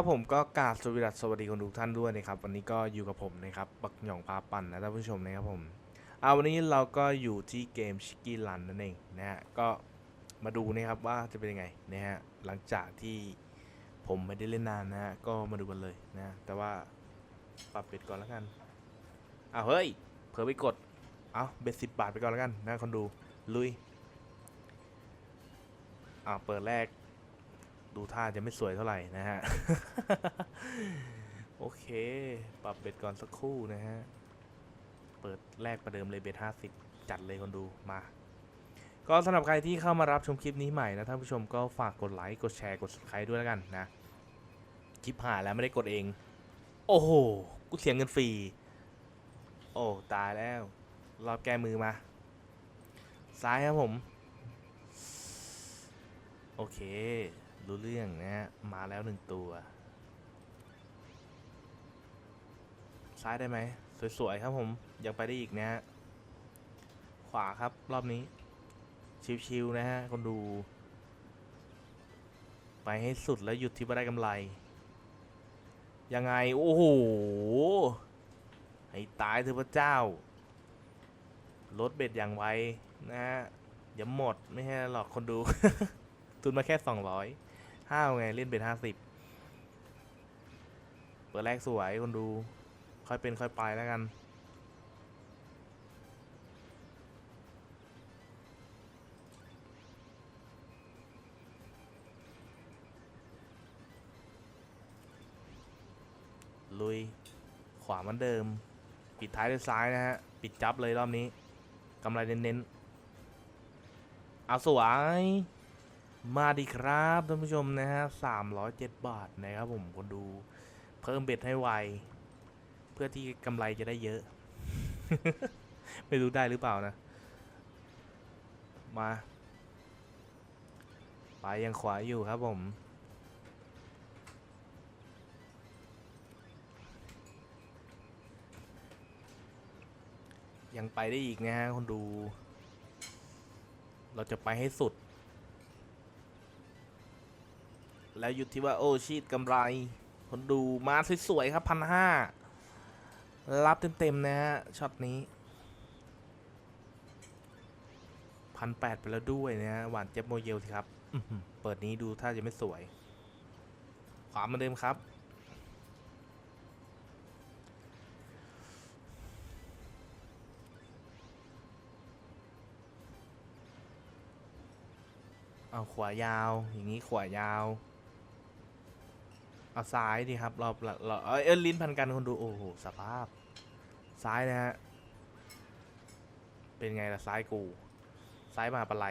ครับผมก็กราบสวัสดีสวัสดีคนทุกท่านด้วยนะครับ วันนี้ก็อยู่กับผมนะครับบักหย่องพาปั่นนะท่านผู้ชมนะครับผมเอาวันนี้เราก็อยู่ที่เกมชิกกี้รันนั่นเองนะฮะก็มาดูนะครับว่าจะเป็นยังไงนะฮะหลังจากที่ผมไม่ได้เล่นนานนะฮะก็มาดูกันเลยนะแต่ว่าปรับเบ็ดก่อนแล้วกันอ้าวเฮ้ยเผลอไปกดเอาเบ็ดสิบบาทไปก่อนแล้วกันนะคนดูลุยอ่าเปิดแรก ดูท่าจะไม่สวยเท่าไหร่นะฮะ โอเค ปรับเบ็ดก่อนสักครู่นะฮะ เปิดแรกประเดิมเลยเบ็ดห้าสิบจัดเลยคนดูมา ก็สำหรับใครที่เข้ามารับชมคลิปนี้ใหม่นะท่านผู้ชมก็ฝากกดไลค์ กดแชร์ กด subscribe ด้วยแล้วกันนะ คลิปหาแล้วไม่ได้กดเอง โอ้โห กูเสียเงินฟรี โอ้ตายแล้ว รอบแก้มือมา ซ้ายครับผม โอเค รู้เรื่องนะฮะ มาแล้วหนึ่งตัว ซ้ายได้ไหม สวย ๆ ครับผมยังไปได้อีกนะฮะ ขวาครับรอบนี้ ชิว ๆ นะฮะ คนดู ไปให้สุดแล้วหยุดที่ว่ได้กำไร ยังไง โอ้โห ให้ตายเถอะพระเจ้า ลดเบ็ดอย่างไวนะฮะอย่าหมดไม่ใช่หรอกคนดูทุนมาแค่สองร้อย ห้าวไง เล่นเป็นห้าสิบเปิดแรกสวยคนดู ค่อยเป็นค่อยไปแล้วกันลุย ขวาเหมือนเดิม ปิดท้ายด้วยซ้ายนะฮะ ปิดจับเลยรอบนี้กำไรเน้นๆเอาสวย มาดีครับท่านผู้ชมนะฮะสามร้อยเจ็ดบาทนะครับผมคนดู เพิ่มเบ็ดให้ไว เพื่อที่กำไรจะได้เยอะ ไม่รู้ได้หรือเปล่านะ มา ไปยังขวาอยู่ครับผมยังไปได้อีกนะฮะคนดู เราจะไปให้สุด แล้วหยุดที่ว่าโอ้ชีดกำไร คนดูมาสวยๆครับพันห้ารับเต็มๆนะฮะช็อตนี้พันแปดไปแล้วด้วยนะฮะหวานเจ็บโมเยลสิครับเปิดนี้ดูถ้าจะไม่สวย ขวาเหมาเดิมครับ เอาขวายาว อย่างนี้ขวายาว เอาซ้ายดีครับเราเราเออลิ้นพันกันคนดูโอ้โหสภาพ ซ้ายนะฮะ เป็นไงล่ะซ้ายกู ซ้ายมาปะไล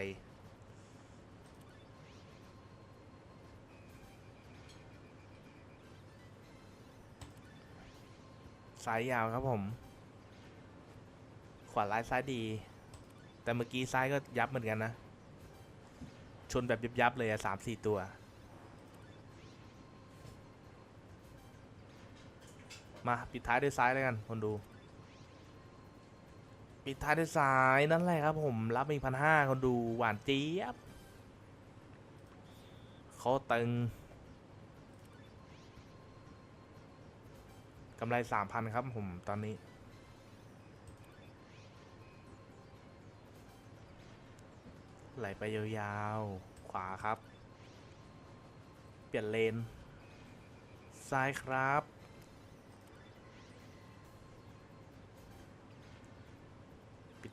ซ้ายยาวครับผม ขวาร้ายซ้ายดี แต่เมื่อกี้ซ้ายก็ยับเหมือนกันนะ ชนแบบยับๆเลยอะสามสี่ตัว มาปิดท้ายด้วยซ้ายแล้วกันคนดู ปิดท้ายด้วยซ้ายนั่นแหละครับผมรับอีกพันห้าคนดูหวานเจี๊ยบเขาตึงกำไรสามพันครับผมตอนนี้ไหลไปยาวๆ ขวาครับ เปลี่ยนเลน ซ้ายครับ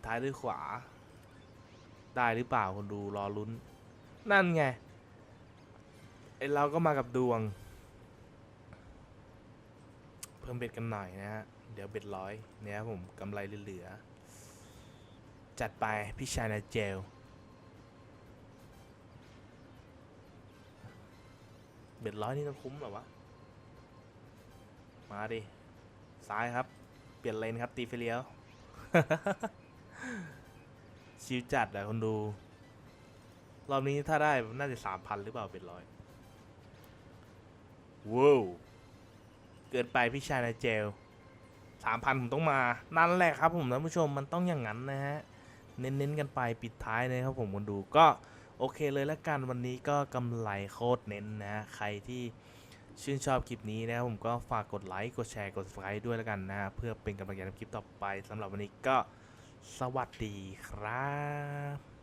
ท้ายด้วยขวา ได้หรือเปล่าคนดูรอลุ้น นั่นไงไอเราก็มากับดวง เพิ่มเบ็ดกันหน่อยนะฮะ เดี๋ยวเบ็ดร้อยเนี่ยผมกำไรเหลือ จัดไปพี่ชายนะเจลเบ็ดร้อยนี่ต้องคุ้มหรอวะ มาดิ ซ้ายครับ เปลี่ยนเลนครับ ตีไฟเลี้ยว ชิวจัดอะคนดู รอบนี้ถ้าได้น่าจะสามพันหรือเปล่าเบ็ดร้อยว้าวเกินไปพี่ชายนายเจลสามพันผมต้องมา นั่นแหละครับผมท่านผู้ชมมันต้องอย่างนั้นนะฮะ เน้นๆกันไปปิดท้ายนะครับผมคนดูก็โอเคเลยละกันวันนี้ก็กำไรโคตรเน้นนะใครที่ชื่นชอบคลิปนี้นะครับผมก็ฝากกดไลค์กดแชร์กด subscribe ด้วยแล้วกันนะเพื่อเป็นกำลังใจในคลิปต่อไปสำหรับวันนี้ก็ สวัสดีครับ